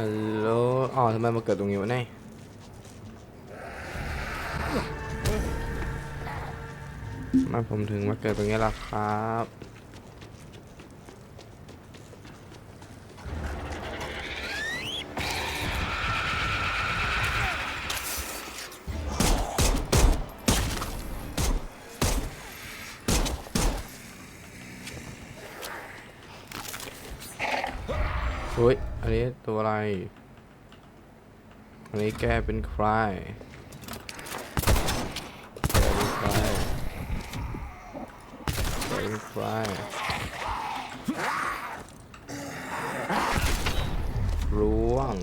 ฮัลโหลอ๋อทำไมมาเกิดตรงนี้วะเนี่ยมาผมถึงมาเกิดตรงนี้ละครับเฮ้ย อันนี้ตัวอะไร อันนี้แกเป็นใครแกเป็นใครแกเป็นใครร่วง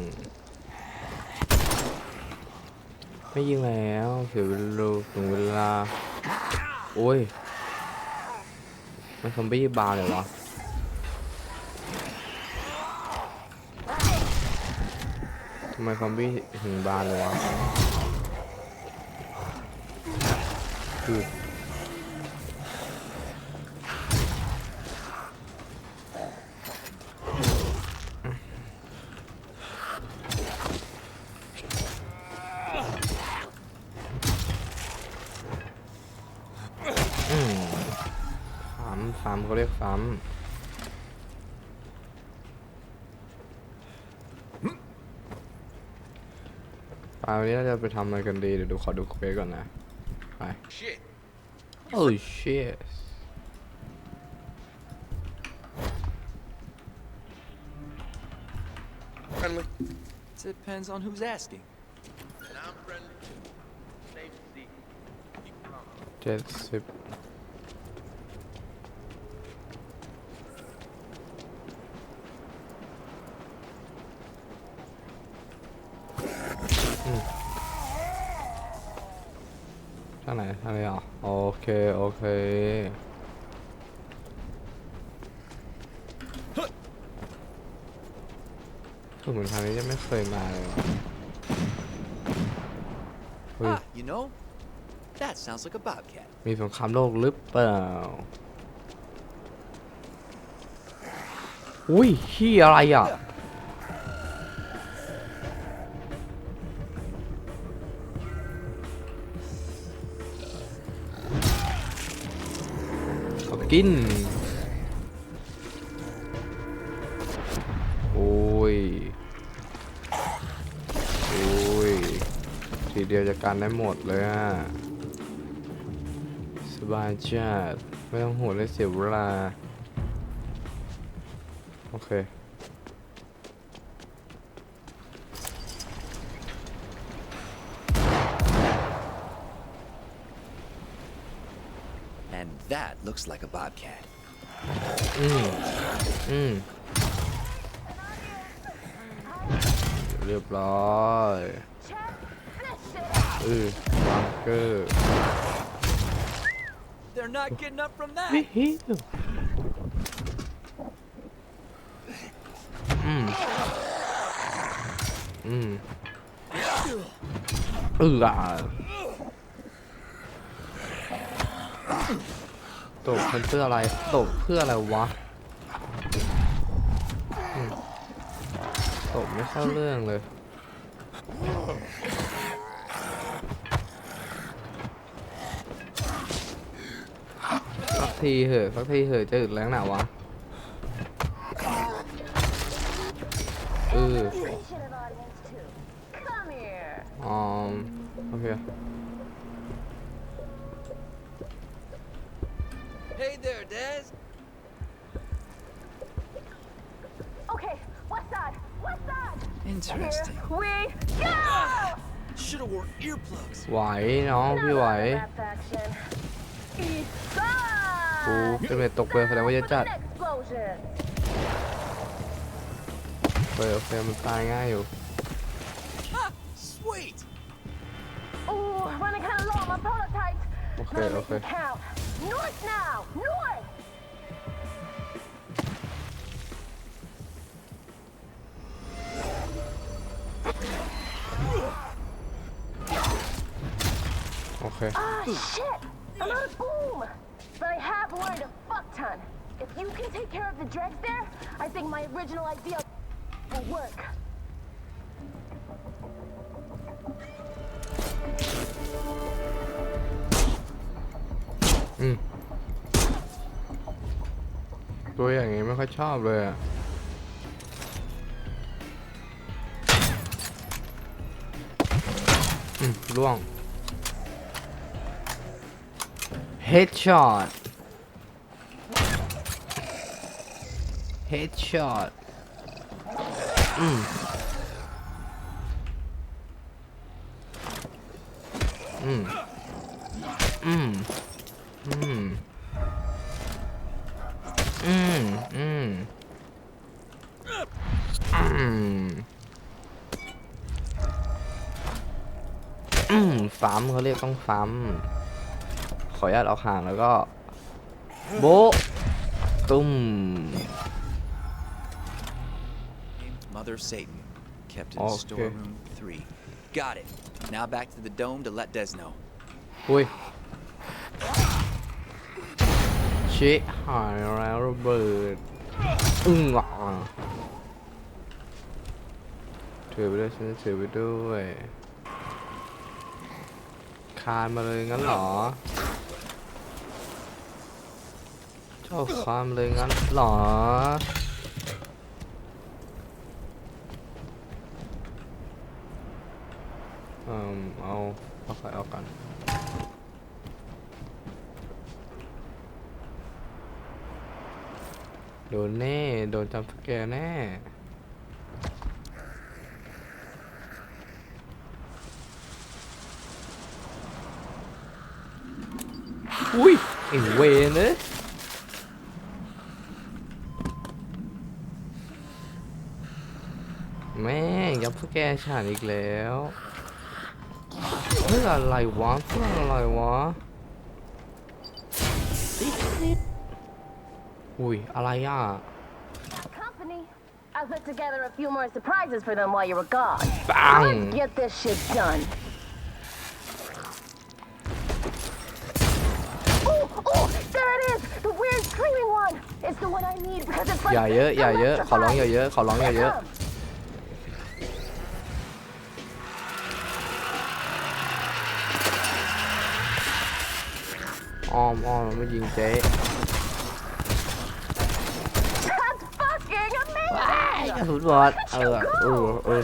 ไม่ยิงแล้วเสียเวลาถึงเวลา โอ้ย มันซอมบี้บาร์เลยวะ ทำ ไมซอมบี้ถึงบานเลยวะคือซ้ำซ้ำเขาเรียกซ้ำ ไปวันนี้เราจะไปทำอะไรกันดี เดี๋ยวดูขอดูเควสก่อนนะ ไป Shit. oh shit Friendly. Depends on who's asking. And I'm friendly too. Safe to see. Keep calm. เจ็ดสิบอืมทางไหนทางนี้เหรอโอ เค โอเค คือเหมือนทางนี้ยังไม่เคยมาเลยว่ะเฮ้ย Ah, you know, that sounds like a bobcat. มีสงครามโลกหรือเปล่า อุ้ยขี้อะไรอะเกิน โอ้ย โอ้ย ทีเดียวจะการได้หมดเลยอะสบายจัดไม่ต้องห่วงเลยเสียเวลา โอเค looks like a bobcat. อืม อืม เรียบร้อยเออบังเกอร์ They're not getting up from วิ that. ฮิวอืม อืมเอออ่ะ ตบมันเพื่ออะไรตบเพื่ออะไรวะอืมตบไม่เข้าเรื่องเลยสักทีเหอะสักทีเหอะจะอึดแรงหนาวะเออ Appreciative audience too. Come here. อ๋อโอเค Hey there, Dez. Okay, west side, west side. Interesting. Here we go. Should have wore earplugs. ไหวน้องพี่ไหว Another rap faction. East กู side. เป็นเมตกเปลยแสดงว่าจะจัด An explosion. เปลยโอเคมันตายง่ายอยู่ Ah, sweet. Ooh, running kind of low on my prototypes. Okay, okay. North now! North! Okay. Ah, shit! I'm out of boom! But I have learned a fuck ton. If you can take care of the dregs there, I think my original idea will work. อืมตัวอย่างงี้ไม่ค่อยชอบเลยอะอืมล่วง headshot headshot อืมอืมอืม อืม อืม อืม อืม อืมฟัมเขาเรียกต้องฟัมขออนุญาตเอาห่างแล้วก็ โบะตุ้ม Mother Satan, kept in Okay. storeroom three. Got it. Now back to the dome to let Des know. อุ้ย ชิหายแล้วระเบิด อึ้งหว่ะถือไปด้วยฉันถือไปด้วยคานมาเลยงั้นเหรอชอบคามาเลยงั้นเหรอเอ่มเอาเอาไปเอากัน โดนแน่ โดนจำสแกร์แน่อุ้ยไอ้เวนเนยแม่งจำสแกร์ฉันอีกแล้วเพื่ออะไรวะเพื่ออะไรวะ อุ้ย อะไรอะ Company. I put together a few more surprises for them while you were gone. Bang. Let's get this shit done. Oh, oh, there it is! The weird screaming one! It's the one I need because it's like อย่าเยอะ อย่าเยอะ ขอร้องอย่าเยอะ ขอร้องอย่าเยอะ อ้อมอ้อมมันไม่ยิงเจ๊ amazing! กระสุนบอดเออเออเออ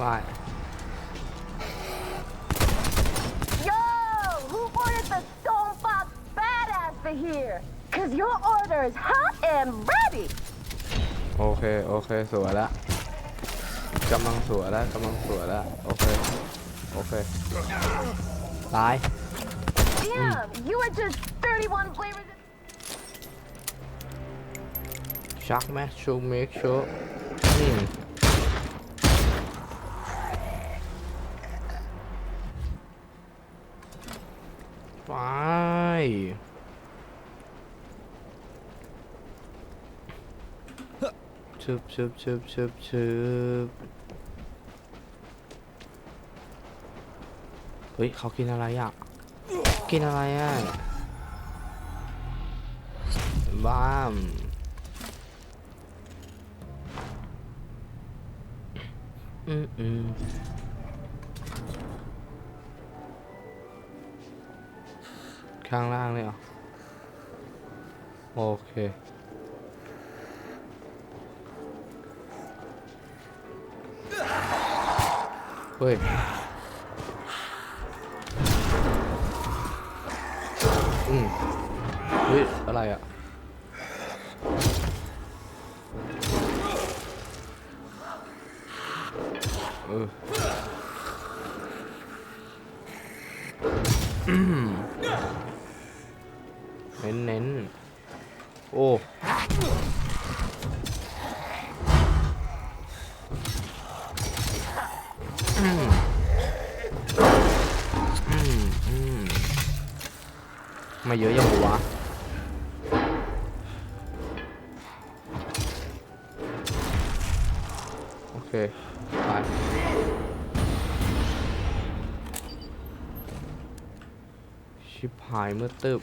ว่าย Yo! Who ordered the Stone Fox Badass for here? Cause your order is hot and ready! โอเค โอเค สวยละกำลังสวยแล้วกำลังสวยแล้วโอเค โอเค ตาย Damn, you were just 31 flavors. ชักแมชชูเมคชูอืมไปชึบชึบชึบชึบชึบ เฮ้ยเขากินอะไรอะ กินอะไรอะบ้ามอืมอืมข้างล่างเลยเหรอ โอเคเฮ้ย อืมเฮ้ย อะไรอะ เออเน้นเน้นโอ้อืม มาเยอะยังวะโอเคไปชิบหายเมื่อตึบ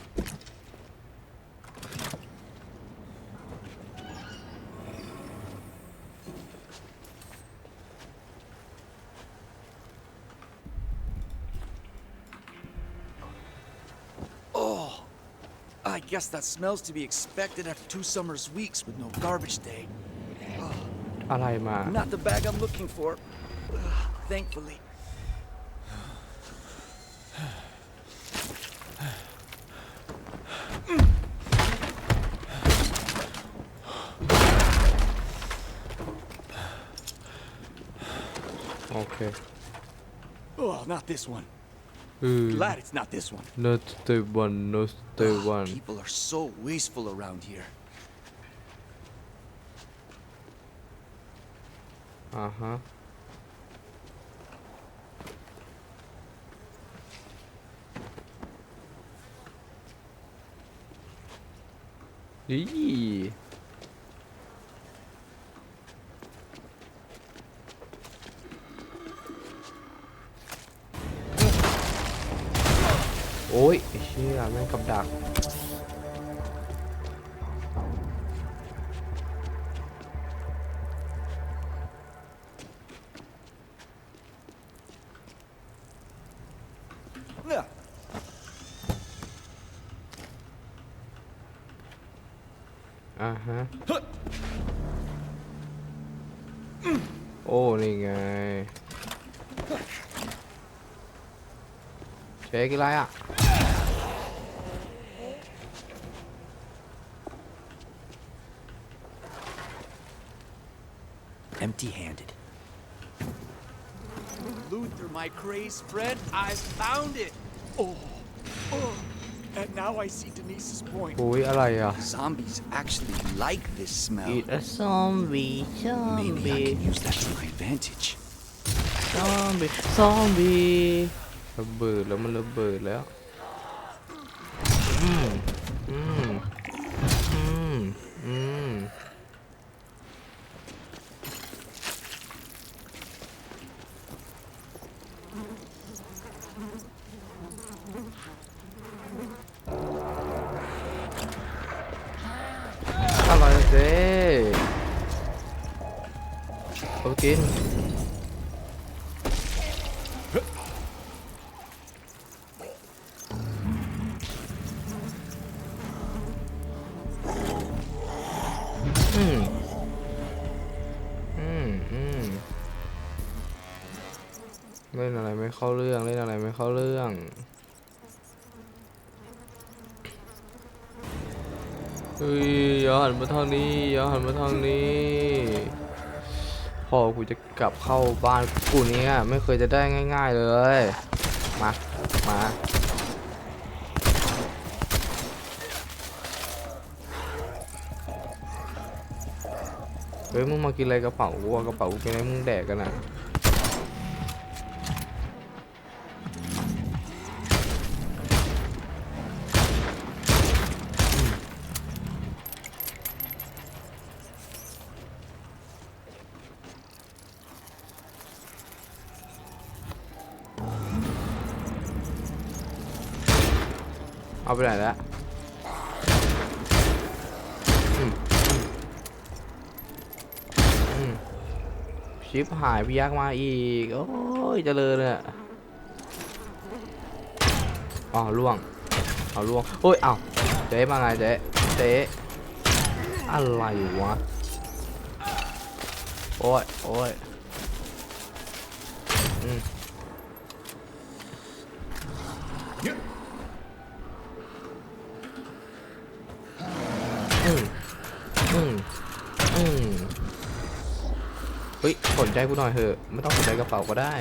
guess that smells to be expected after two summers weeks with no garbage day. อะไรมา Not the bag I'm looking for. Thankfully. โอเค Oh, not this one. Glad it's not this one. Not the one, not the Ugh, one. People are so wasteful around here. Uh huh. Eee. โอ้ยไอ้เชี่ยแม่งกับดักอ่าฮะ โอ้ นี่ไงเช็คอะไรอะ Empty handed. Luther, my crazed friend, I found it! Oh, oh, and now I see Denise's point. อุ้ยอะไรอ่ะ Zombies actually like this smell. Eat a zombie Maybe I zombie can use that to my advantage. zombie zombie ระเบิดแล้วมันระเบิดแล้ว อืม เอากินอืม อืม อืม เล่นอะไรไม่เข้าเรื่อง เล่นอะไรไม่เข้าเรื่องเฮ้ยย่าหันมาทางนี้ย่าหันมาทางนี้ พอกูจะกลับเข้าบ้านกูเนี้ยไม่เคยจะได้ง่าย ๆเลย มา มาเฮ้ยมึงมากินอะไรกระเป๋ากูอะกระเป๋ากูกินอะไรมึงแดกกันอะ เอาไปไหนแล้วชิปหายพี่ยักษ์มาอีก โอ้ยเจริญเลยอะอ๋อล่วง เอาล่วงโอ้ย เอาเจ๊มาไงเจ๊เจ๊อะไรวะ โอ้ย โอ้ย อืม ฮ้ยสนใจกูหน่อยเถอะไม่ต้องสนใจกระเป๋าก็ได้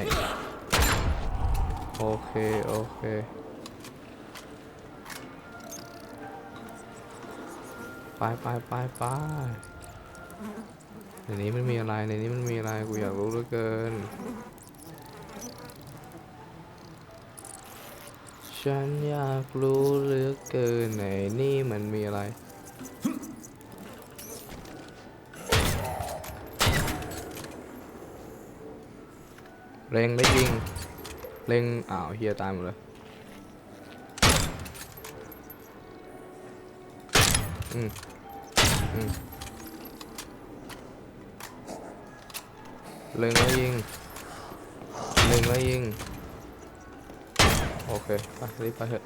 โอเค โอเคไปไปไปไปในนี้มันมีอะไรในนี้มันมีอะไรกูอยากรู้เหลือเกิน ฉันอยากรู้เหลือเกินในนี่มันมีอะไร เล็งได้ยิง เล็งอ้าวเฮียตายหมดเลย อืม อืม เล็งแล้วยิง เล็งแล้วยิง โอเค ไปรีบไปเถอะ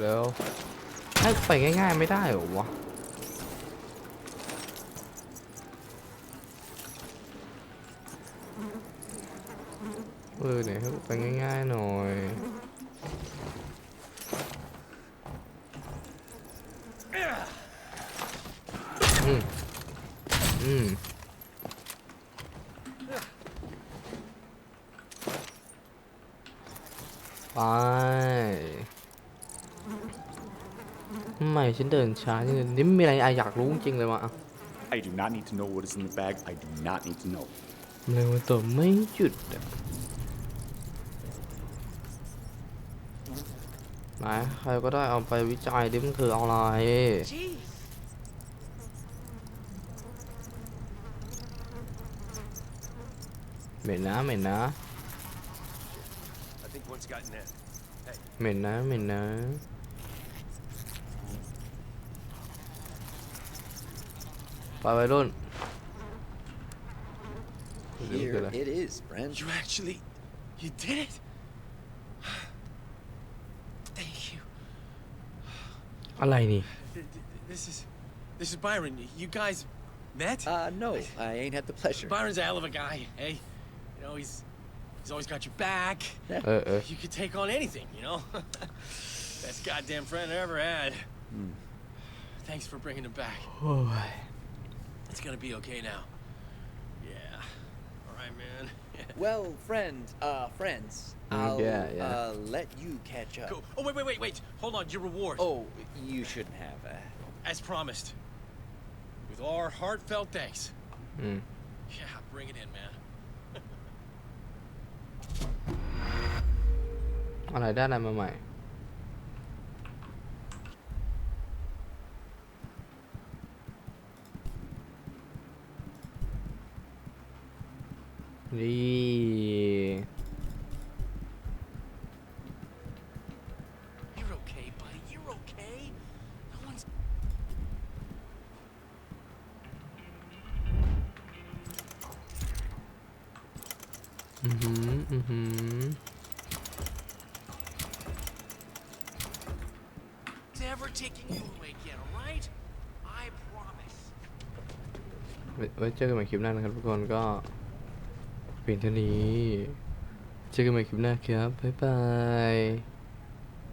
แล้วให้ไปง่ายๆไม่ได้หรอวะ เออเนี่ยให้ไปง่ายๆหน่อยอืมอืมไปทำไมฉันเดินช้าจังเลยนี่มีอะไรอะอยากรู้จริงๆเลยวะ I do not need to know what is in the bag. I do not need to know. เร็วตัวไม่หยุดอะ ไหนใครก็ได้เอาไปวิจัยดิมันคืออะไร เหม็นนะเหม็นนะเหม็นนะเหม็นนะไปวัยรุ่น Here it is, friend. You actually, you did it. อะไรนี่ Th- th- This is, this is Byron. You guys met? Uh, no, I ain't had the pleasure. Byron's a hell of a guy, hey? You know, he's he's always got your back. เออเออ You could take on anything, you know? Best goddamn friend I ever had. Thanks for bringing him back. โอ้ย It's gonna be okay now. Yeah. right, man. well, friend, uh, friends, I'll yeah, yeah. Uh, let you catch up. Cool. Oh, wait, wait, wait, wait. Hold on, your reward. Oh, you shouldn't have. Uh... As promised. With our heartfelt thanks. Mm. Yeah, bring it in, man. Ở. นี่ You're okay, buddy. You're okay. No one's. อือหืออือหือ Never taking you away again, all right? I promise. ไว้ไว้เจอกันใหม่คลิปหน้านะครับทุกคนก็ เพียงเท่านี้ เจอกันใหม่คลิปหน้าครับ บ๊ายบาย